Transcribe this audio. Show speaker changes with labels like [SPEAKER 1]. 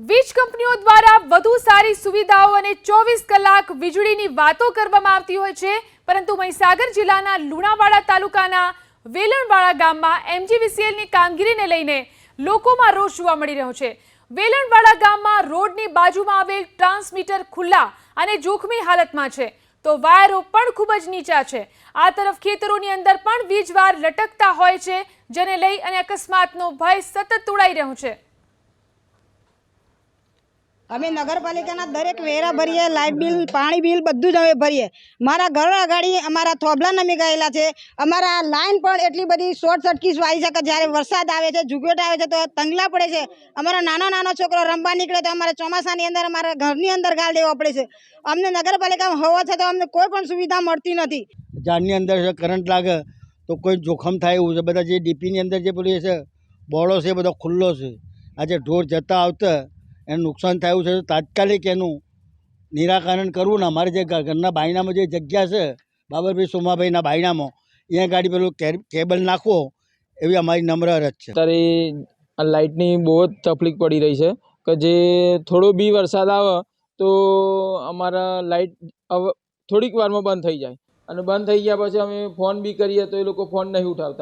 [SPEAKER 1] વીજ કંપનીઓ દ્વારા વધુ સારી સુવિધાઓ અને ચોવીસ કલાક વીજળીની વાતો કરવામાં આવતી હોય છે. પરંતુ મહીસાગર જિલ્લાના લુણાવાડા તાલુકાના વેલણવાડા ગામમાં એમજીવીસીએલની કામગીરીને લઈને લોકોમાં રોષ જોવા મળી રહ્યો છે. વેલણવાડા ગામમાં રોડની બાજુમાં આવેલ ટ્રાન્સમીટર ખુલ્લા અને જોખમી હાલતમાં છે. તો વાયરો પણ ખૂબ જ નીચા છે. આ તરફ ખેતરોની અંદર પણ વીજવાર લટકતા હોય છે, જેને લઈ અને અકસ્માતનો ભય સતત તોડાઈ રહ્યો છે.
[SPEAKER 2] અમે નગરપાલિકાના દરેક વેરા ભરીએ લાઇટ બિલ, પાણી બિલ બધું જ અમે ભરીએ. મારા ઘર આગળ અમારા થોભલા નમી ગયેલા છે. અમારા લાઇન પણ એટલી બધી શોર્ટ સર્કિટ વાઈ છે કે જ્યારે વરસાદ આવે છે ઝુગેટ આવે છે, તો તંગલા પડે છે. અમારા નાનો નાનો છોકરો રમવા નીકળે તો અમારે ચોમાસાની અંદર અમારા ઘરની અંદર ગાળ દેવો પડે છે. અમને નગરપાલિકામાં હોવા છતાં અમને કોઈ પણ સુવિધા મળતી નથી.
[SPEAKER 3] ઝાડની અંદર કરંટ લાગે, તો કોઈ જોખમ થાય એવું છે. બધા જે ડીપીની અંદર જે પેલું છે બોળો છે, બધો ખુલ્લો છે. આજે ઢોર જતા આવતા એને નુકસાન થયું છે તો તાત્કાલિક એનું નિરાકરણ કરવું ને અમારે જે ઘરના બાયણામાં જે જગ્યા છે, બાબરભાઈ સોમાભાઈના બાયણામાં અહીંયા ગાડી પેલું કેબલ નાખવો, એવી અમારી નમ્ર અરજ છે.
[SPEAKER 4] અત્યારે લાઇટની બહુ જ તકલીફ પડી રહી છે, કે જે થોડો બી વરસાદ આવે, તો અમારા લાઇટ થોડીક વારમાં બંધ થઈ જાય. અને બંધ થઈ ગયા પછી અમે ફોન બી કરીએ તો એ લોકો ફોન નહીં ઉઠાવતા.